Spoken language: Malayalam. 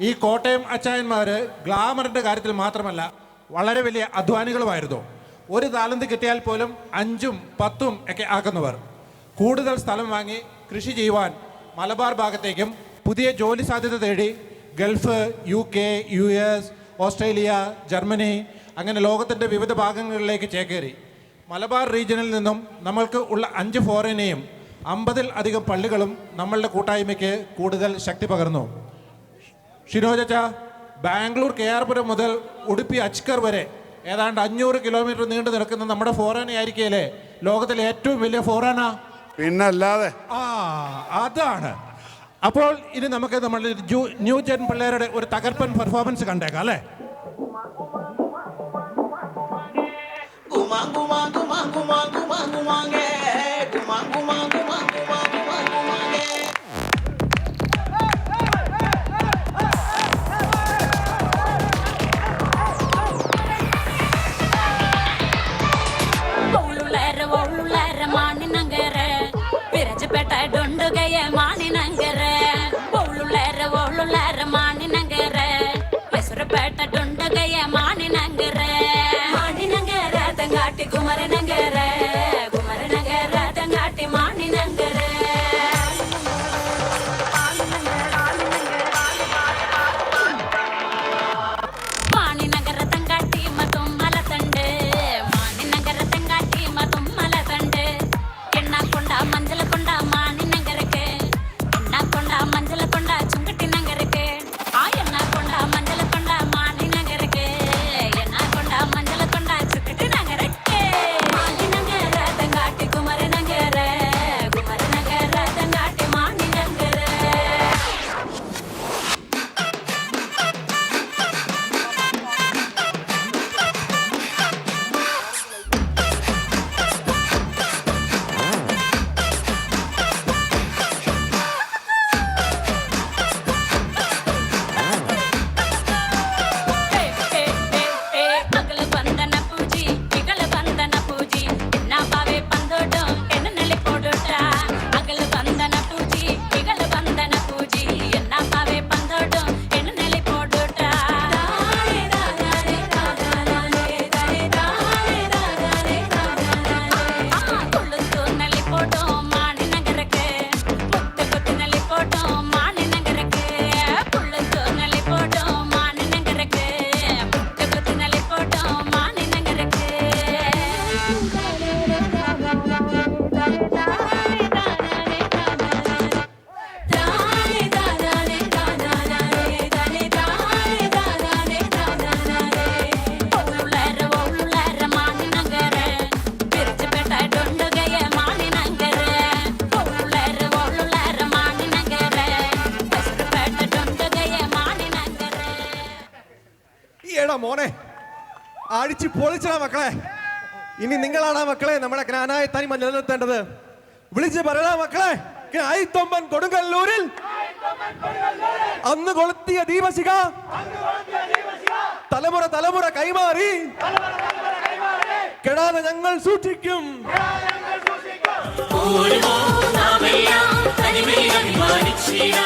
ഈ കോട്ടയം അച്ചായന്മാർ ഗ്ലാമറിന്റെ കാര്യത്തിൽ മാത്രമല്ല വളരെ വലിയ അധ്വാനികളുമായിരുന്നു. ഒരു താലന്ത് കിട്ടിയാൽ പോലും അഞ്ചും പത്തും ഒക്കെ ആക്കുന്നവർ. കൂടുതൽ സ്ഥലം വാങ്ങി കൃഷി ചെയ്യുവാൻ മലബാർ ഭാഗത്തേക്കും പുതിയ ജോലി സാധ്യത തേടി Gulf U K U S Australia Germany അങ്ങനെ ലോകത്തിന്റെ വിവിധ ഭാഗങ്ങളിലേക്ക് ചേക്കേറി. മലബാർ റീജിയനിൽ നിന്നും നമ്മൾക്ക് ഉള്ള അഞ്ച് ഫോറിനെയും അമ്പതിൽ അധികം പള്ളികളും നമ്മളുടെ കൂട്ടായ്മയ്ക്ക് കൂടുതൽ ശക്തി പകർന്നു. ഷിനോജച്ച ബാംഗ്ലൂർ കെ ആർ പുരം മുതൽ ഉടുപ്പി അച്കർ വരെ ഏതാണ്ട് അഞ്ഞൂറ് കിലോമീറ്റർ നീണ്ടു നിൽക്കുന്ന നമ്മുടെ ഫോറാന ആയിരിക്കുകയല്ലേ ലോകത്തിലെ ഏറ്റവും വലിയ ഫോറാന പിന്നല്ലാതെ ആ അതാണ് അപ്പോൾ ഇനി നമുക്ക് നമ്മൾ ന്യൂ ജെൻ പിള്ളേരുടെ ഒരു തകർപ്പൻ പെർഫോമൻസ് കണ്ടേക്കാം അല്ലേ guma மானி நங்கர ஒழுளர ஒழுளர மானி நங்கர மைசூரப்பேட்ட டொண்டகைய மானி நங்கர மானி நங்கர தங்காட்டி குமர நங்கர ഈടാ മോനെ. അടിച്ച് പൊളിച്ചടാ മക്കളെ. ഇനി നിങ്ങളാണ് ആ മക്കളെ നമ്മുടെ ജ്ഞാനായ തനിമ നിലനിർത്തേണ്ടത്. വിളിച്ച് പറയടാ മക്കളെ. തൊമ്പൻ കൊടുങ്ങല്ലൂരിൽ അന്ന് കൊളുത്തിയ ദീപശിഖ തലമുറ തലമുറ കൈമാറി കെടാതെ ഞങ്ങൾ സൂക്ഷിക്കും. ഓടുമോ നാമെല്ലാം തനിമയിൽ അഭിമാനിച്ചിടാം.